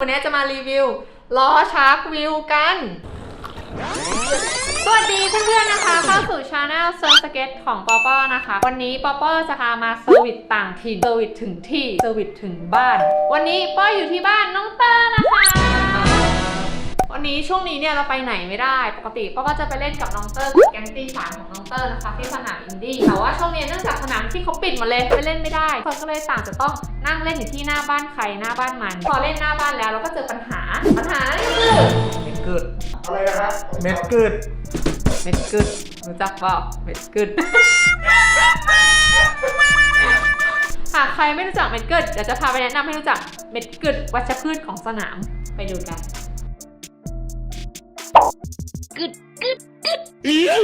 วันนี้จะมารีวิวล้อชาร์กวิวกัน สวัสดีเพื่อนๆนะคะเข้าสู่ช anel เซิร์ฟสเก็ตของปอปอนะคะ วันนี้ปอปอจะพามาเซอร์วิสต่างถิ่นเซอร์วิสถึงที่เซอร์วิสถึงบ้าน วันนี้ป้ออยู่ที่บ้านน้องเตอร์นะคะ วันนี้ช่วงนี้เนี่ยเราไปไหนไม่ได้ ปกติป้าก็จะไปเล่นกับน้องเตอร์กับแก๊งตีสามของน้องเตอร์นะคะที่สนามอินดี้แต่ว่าช่วงนี้เนื่องจากสนามที่เขาปิดหมดเลยไปเล่นไม่ได้คนก็เลยต่างจะต้องนั่งเล่นอยู่ที่หน้าบ้านใครหน้าบ้านมัน พอเล่นหน้าบ้านแล้วเราก็เจอปัญหาปัญหานั่นก็คือเม็ดกึดอะไรนะครับเม็ดกึดเม็ดกึดรู้จักเปล่าเม็ดกึดหากใครไม่รู้จักเม็ดกึดเดี๋ยวจะพาไปแนะนำให้รู้จักเม็ดกึดวัชพืชของสนามไปดูกัน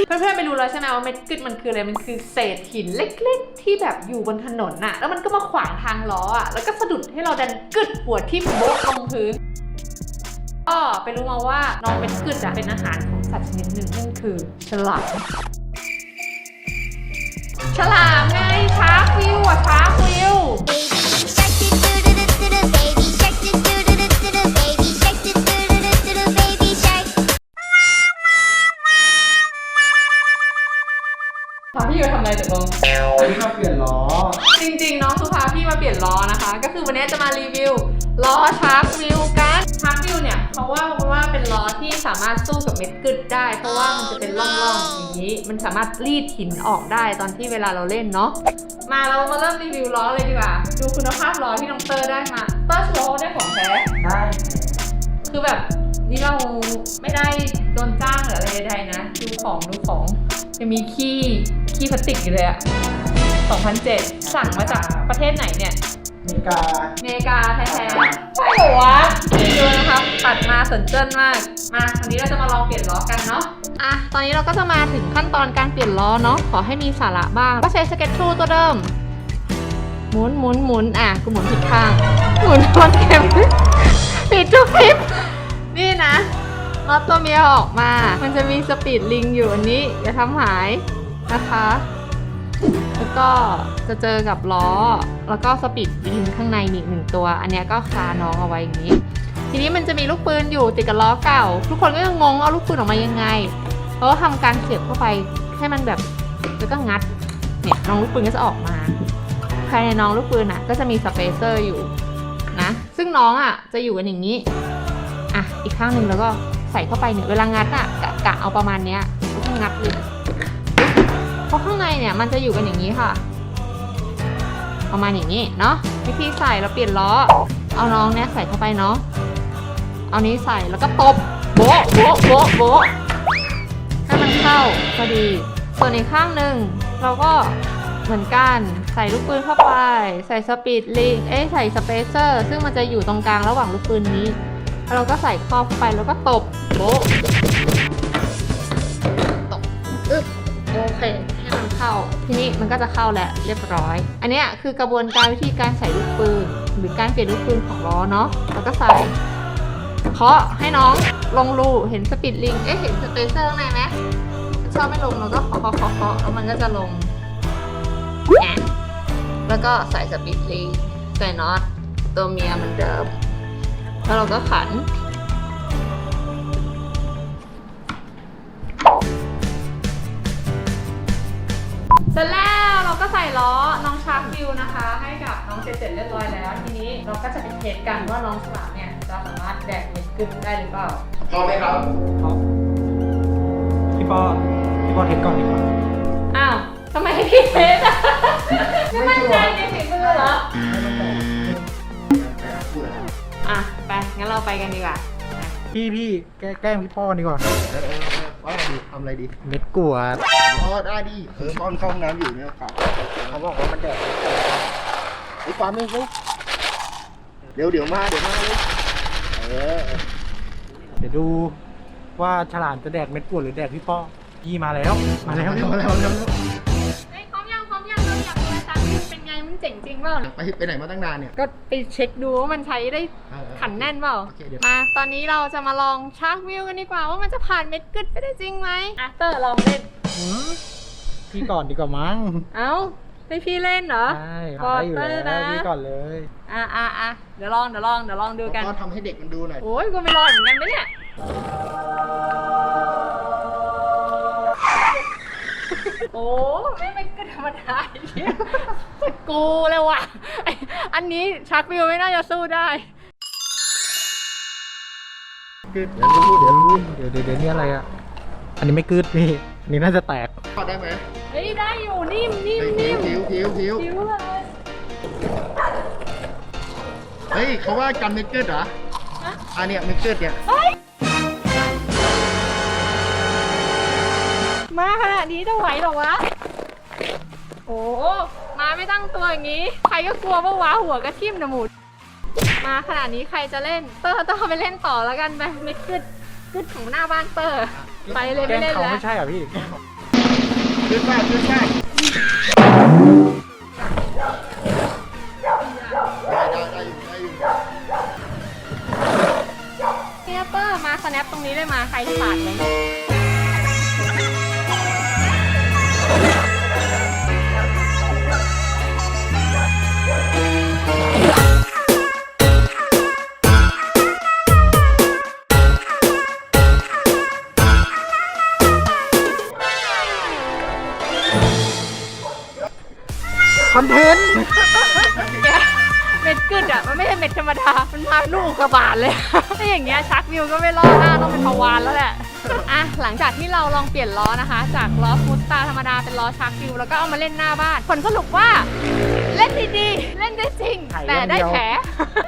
เพื่อนๆไปรู้แล้วใช่ไหมว่าเม็ดกึดมันคืออะไร มันคือเศษหินเล็กๆ ที่แบบอยู่บนถนนน่ะ แล้วมันก็มาขวางทางล้ออะ แล้วก็สะดุดให้เราดันกึดหัวทิ่มโบ๊ะลงพื้นก็ไปรู้มาว่าน้องเม็ดกึดอะเป็นอาหารของสัตว์ชนิดหนึ่งนั่นคือฉลาม ฉลามไงชาร์กวิวอะชาร์กวิ เปลี่ยนล้อนะคะ ก็คือวันนี้จะมารีวิวล้อชาร์กวิวกันชาร์กวิวเนี่ยเพราะว่าเพราะว่าเป็นล้อที่สามารถสู้กับเม็ดกึดได้ เพราะว่ามันจะเป็นร่องๆอย่างนี้ มันสามารถรีดหินออกได้ตอนที่เวลาเราเล่นเนาะมาเรามาเริ่มรีวิวล้อเลยดีกว่า ดูคุณภาพล้อที่น้องเตอร์ได้มา เตอร์ล้อได้ของแท้ได้ คือแบบนี่เราไม่ได้โดนจ้างหรืออะไรใดๆนะ ดูของดูของยังมีขี้ขี้พลาสติกอยู่เลยอะ 2007 สั่งมาจากประเทศไหนเนี่ย เมกาอเมริกาแท้ๆใช่เหรอวะดูนะครับ ตัดมาสนเจิ้นมาก มาวันนี้เราจะมาลองเปลี่ยนล้อกันเนาะ อะ ตอนนี้เราก็จะมาถึงขั้นตอนการเปลี่ยนล้อเนาะ ขอให้มีสาระบ้าง ก็ใช้สเก็ตทูตัวเดิม หมุนหมุนหมุนอะ กูหมุนผิดข้าง หมุนทวนเข็มผิดทุกคลิป นี่นะน็อตตัวเมียออกมา มันจะมีสปีดลิงอยู่อันนี้อย่าทำหายนะคะ แล้วก็จะเจอกับล้อ แล้วก็สปีดลิงข้างในอีกหนึ่งตัว อันนี้ก็คาน้องเอาไว้อย่างนี้ ทีนี้มันจะมีลูกปืนอยู่ติดกับล้อเก่า ทุกคนก็ยังงเอาลูกปืนออกมายังไงเขาก็ทำการเสียบเข้าไปให้มันแบบแล้วก็งัดเนี่ยน้องลูกปืนก็จะออกมาภายในน้องลูกปืนอะ ก็จะมีสเปเซอร์อยู่นะซึ่งน้องอะจะอยู่กันอย่างนี้อะอีกข้างหนึ่งแล้วก็ใส่เข้าไปเนี่ยเวลางัดอะกะกะเอาประมาณเนี้ยก็งัดเลย ราะข้างในเนี่ยมันจะอยู่กันอย่างนี้ค่ะ ประมาณอย่างนี้เนาะวิธีใส่เราเปลี่ยนล้อ เอาน้องเนี่ยใส่เข้าไปเนาะเอานี้ใส่แล้วก็ตบโบ๊ะโบ๊ะโบ๊ะโบ๊ะให้มันเข้าพอดี ส่วนอีกข้างหนึ่งเราก็เหมือนกันใส่ลูกปืนเข้าไป ใส่สปีดลิงเอ้ใส่สเปเซอร์ซึ่งมันจะอยู่ตรงกลางระหว่างลูกปืนนี้ เราก็ใส่ครอบเข้าไปแล้วก็ตบโบ๊ะตบอึ๊บโอเค เข้า ทีนี้มันก็จะเข้าแล้วเรียบร้อย อันนี้คือกระบวนการวิธีการใส่ลูกปืน หรือการเปลี่ยนลูกปืนของล้อเนาะแล้วก็ใส่เคาะให้น้องลงรูเห็นสปีดลิงเอ๊ะเห็นสเปเซอร์ข้างในไหมชอบไม่ลงเราก็เคาะเคาะเคาะแล้วมันก็จะลงแล้วก็ใส่สปีดลิงใส่น็อตตัวเมียเหมือนเดิมแล้วเราก็ขัน นะคะ ให้กับน้องเจเจ็ดเรียบร้อยแล้ว ทีนี้เราก็จะไปเทสกันว่าน้องฉลามเนี่ยจะสามารถแดกเม็ดกึ่ได้หรือเปล่าพร้อมไหมครับครับพี่ปอพี่ปอเทสก่อนดีกว่าอ้าวทำไมให้พี่เทสอะไม่มั่นใจในฝีมือเหรอพูดอะไรอะไปงั้นเราไปกันดีกว่าพี่พี่แกล้แกล้งพี่ปอดีกว่าเออเออเออว่าอะไรดีทำอะไรดี เม็ดกลัวด อ๋อได้ดิเออป้อนเข้าห้องน้ำอยู่เนี่ยครับเขาบอกว่ามันแดดไอ้ความไม่รู้เดี๋ยวเดี๋ยวมาเดี๋ยวมาเลยเออเดี๋ยวดูว่าฉลามจะแดกเม็ดกลัวดหรือแดกพี่ปอยี่มาแล้ว มาแล้วเร็วเร็วเร็วเร็วเฮ้ยพร้อมยังพร้อมยังเราอยากดูชาร์กฟิวเป็นไงมันเจ๋งจริงเปล่าไปไปไหนมาตั้งนานเนี่ย ก็ไปเช็คดูว่ามันใช้ได้เออเออขันแน่นเปล่าโอเคเดี๋ยวมาตอนนี้เราจะมาลองชาร์กวิวกันดีกว่าว่ามันจะผ่านเม็ดกึดไปได้จริงไหมอะเตอร์ลองเล่นหืม พี่ก่อนดีกว่ามั้ง เอ้าให้พี่เล่นเหรอ ใช่หาได้อยู่วอเตอร์แล้วนะ พี่ก่อนเลย อะอะอะเดี๋ยวลองเดี๋ยวลองเดี๋ยวลองดูกัน ก็ทำให้เด็กมันดูหน่อย โอ้ยกูไม่รอดเหมือนกันไหมเนี่ยโอ้ไม่เป็นก็ธรรมดาไอ้เหี้ยกูเลยว่ะไอ้อันนี้ชักวิวไม่น่าจะสู้ได้เดี๋ยวรู้เดี๋ยวรู้เดี๋ยวเดี๋ยวเดี๋ยวนี่อะไรอะ อันนี้ไม่กึดพี่อั นนี้น่าจะแตกพอได้ไหมเฮ้ยได้อยู่นิ่มนิ่มเฮ้ยนิ่มผิวผิวผิวผิวผิวเลยเฮ้ยเขาว่ากันเมกเกิลเหรอฮะอันเนี้ยเมกเกิลเนี่ยเฮ้ยมาขนาดนี้จะไหวเหรอวะโอ้มาไม่ตั้งตัวอย่างนี้ ใครก็กลัวว่าว้าหัวกระทิ่มนะหมูมาขนาดนี้ใครจะเล่น เตอร์ต้องเอาไปเล่นต่อแล้วกันไปไม่กึดกึด ของหน้าบ้านเตอร์ ไปเลยแกล้ไม่งเล่นเขาแล้ว ไม่ใช่เหรอพี่ ขึ้นมาขึ้นมาได้ได้ได้อยู่ได้อยู่เนี่ยเตอร์มาสแนปตรงนี้เลยมาใครที่ปาดเลย คอนเทนต์แกเม็ดกึดอะ มันไม่ใช่เม็ดธรรมดา มันมาลูกกระบาดเลย ถ้าอย่างเงี้ยชักวิวก็ไม่รอดหน้าต้องเป็นพวานแล้วแหละ อะ หลังจากที่เราลองเปลี่ยนล้อนะคะ จากล้อฟูดสตาร์ธรรมดาเป็นล้อชักวิว แล้วก็เอามาเล่นหน้าบ้าน ผลสรุปว่าเล่นดีๆ เล่นได้จริงถ่ายแต่ได้อย่างเดียวแผล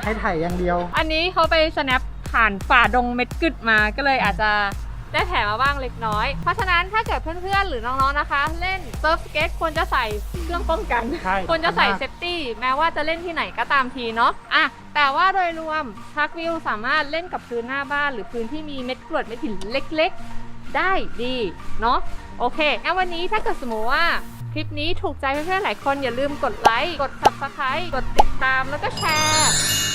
ให้ถ่ายอย่างเดียว อันนี้เขาไป snap ผ่านฝ่าดงเม็ดกึดมา ก็เลยอาจจะ ได้แผลมาบ้างเล็กน้อย เพราะฉะนั้นถ้าเกิดเพื่อนๆ หรือน้องๆ นะคะ เล่นเซิร์ฟสเก็ตควรจะใส่เครื่องป้องกัน ใช่ควรจะใส่สำคัญมากเซฟตี้แม้ว่าจะเล่นที่ไหนก็ตามทีเนาะอะแต่ว่าโดยรวมชักวิวสามารถเล่นกับพื้นหน้าบ้าน หรือพื้นที่มีเม็ดกรวดเม็ดหินเล็กๆ ได้ดีเนาะโอเคงั้นวันนี้ถ้าเกิดสมมติว่าคลิปนี้ถูกใจเพื่อนๆ หลายคนอย่าลืมกดไลค์ กด subscribe กดติดตามแล้วก็แชร์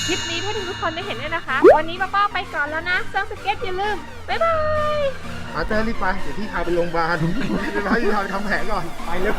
คลิปนี้เพื่อทุกคนได้เห็นด้วยนะคะ วันนี้ป้าป้าไปก่อนแล้วนะเซิร์ฟสเก็ตอย่าลืม บ๊ายบาย อาเตอร์รีบไป เดี๋ยวพี่พาไปโรงพยาบาลเดี๋ยวพี่พาไปทำแผลก่อน ไปเร็ว